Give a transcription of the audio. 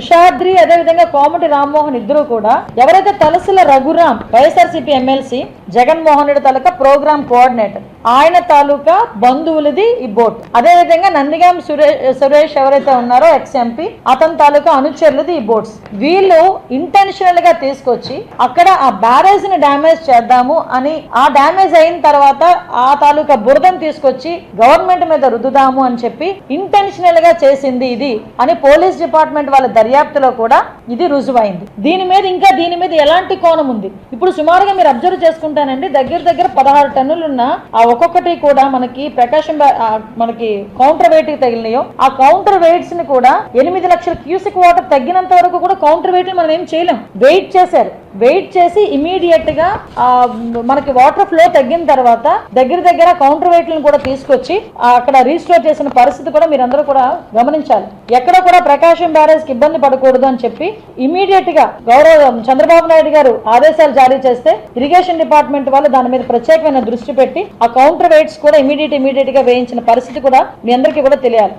కుషాద్రి అదేవిధంగా కోమటి రామ్మోహన్ ఇద్దరు కూడా ఎవరైతే తలసిల రఘురాం వైఎస్ఆర్సీపీ ఎమ్మెల్సీ జగన్మోహన్ రెడ్డి తాలూకా ప్రోగ్రామ్ కోఆర్డినేటర్ ఆయన తాలూకా బంధువులది ఈ బోట్ అదే విధంగా నందిగాం సురేష్ సురేష్ ఎవరైతే ఉన్నారో ఎక్స్ ఎంపీ అతని తాలూకా అనుచరులది ఈ బోట్స్ వీళ్ళు ఇంటెన్షనల్గా తీసుకొచ్చి అక్కడ ఆ బ్యారేజ్ని డ్యామేజ్ చేద్దాము అని ఆ డ్యామేజ్ అయిన తర్వాత ఆ తాలూకా బురదను తీసుకొచ్చి గవర్నమెంట్ మీద రుద్దుదాము అని చెప్పి ఇంటెన్షనల్గా చేసింది ఇది అని పోలీస్ డిపార్ట్మెంట్ వాళ్ళ దర్యాప్తులో కూడా ఇది రుజువైంది. దీని మీద ఇంకా దీని మీద ఎలాంటి కోణం ఉంది? ఇప్పుడు సుమారుగా మీరు అబ్జర్వ్ చేసుకుంటానండి దగ్గర దగ్గర పదహారు టన్నులు ఉన్న ఆ ఒక్కొక్కటి కూడా మనకి ప్రకాశం మనకి కౌంటర్ వెయిట్కి తగిలినాయో ఆ కౌంటర్ వెయిట్స్ని కూడా ఎనిమిది లక్షల క్యూసిక్ వాటర్ తగ్గినంత వరకు కూడా కౌంటర్ వెయిట్ మనం ఏం చేయలేం. వెయిట్ చేశారు. వెయిట్ చేసి ఇమీడియట్గా మనకి వాటర్ ఫ్లో తగ్గిన తర్వాత దగ్గర దగ్గర కౌంటర్ వెయిట్లను కూడా తీసుకొచ్చి అక్కడ రీస్టోర్ చేసిన పరిస్థితి కూడా మీరందరూ కూడా గమనించాలి. ఎక్కడ కూడా ప్రకాశం బ్యారేజ్కి ఇబ్బంది పడకూడదు అని చెప్పి ఇమీడియట్గా గౌరవ చంద్రబాబు నాయుడు గారు ఆదేశాలు జారీ చేస్తే ఇరిగేషన్ డిపార్ట్మెంట్ వాళ్ళు దాని మీద ప్రత్యేకమైన దృష్టి పెట్టి ఆ కౌంటర్ వెయిట్స్ కూడా ఇమీడియట్ ఇమీడియట్గా వేయించిన పరిస్థితి కూడా మీ అందరికీ కూడా తెలియాలి.